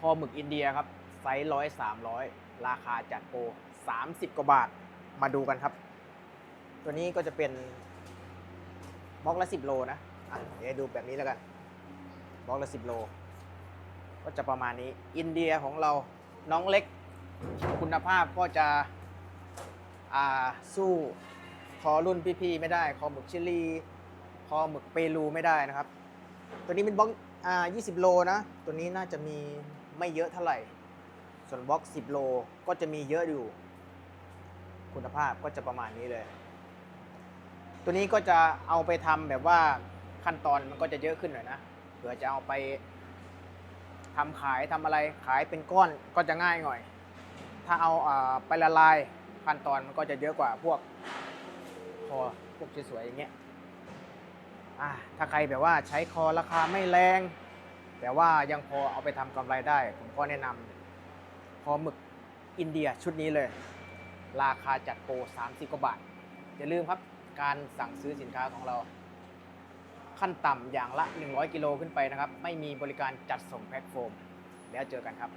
คอหมึกอินเดียครับ ไซส์ร้อยสามร้อยราคาจัดโปรสามสิบกว่าบาทมาดูกันครับ ตัวนี้ก็จะเป็นบล็อกละสิบโลนะอะเดี๋ยวดูแบบนี้แล้วกันบล็อกละสิบโล ก็จะประมาณนี้ อินเดียของเราน้องเล็กคุณภาพก็จะอ่าสู้คอรุ่นพี่ๆไม่ได้ คอหมึกชิลีคอหมึกเปรูไม่ได้นะครับ ตัวนี้เป็นบล็อกอ่า20 โลนะ ตัวนี้น่าจะมี ไม่เยอะเท่าไหร่ ส่วนบล็อก10 โลก็จะมีเยอะอยู่ คุณภาพก็จะประมาณนี้เลย ตัวนี้ก็จะเอาไปทำแบบว่าขั้นตอนมันก็จะเยอะขึ้นหน่อยนะเผื่อจะเอาไปทำขายทำอะไรขายเป็นก้อนก็จะง่ายหน่อย ถ้าเอาไปละลายขั้นตอนมันก็จะเยอะกว่าพวกคอพวกสวยๆอย่างเงี้ยถ้าใครแบบว่าใช้คอราคาไม่แรง แต่ว่ายังพอเอาไปทำกำไรได้ ผมก็แนะนำคอหมึกอินเดียชุดนี้เลย ราคาจัดโปร30 กว่าบาท อย่าลืมครับการสั่งซื้อสินค้าของเรา ขั้นต่ำอย่างละ 100 กิโลขึ้นไปนะครับ ไม่มีบริการจัดส่งแพ็คโฟม แล้วเจอกันครับ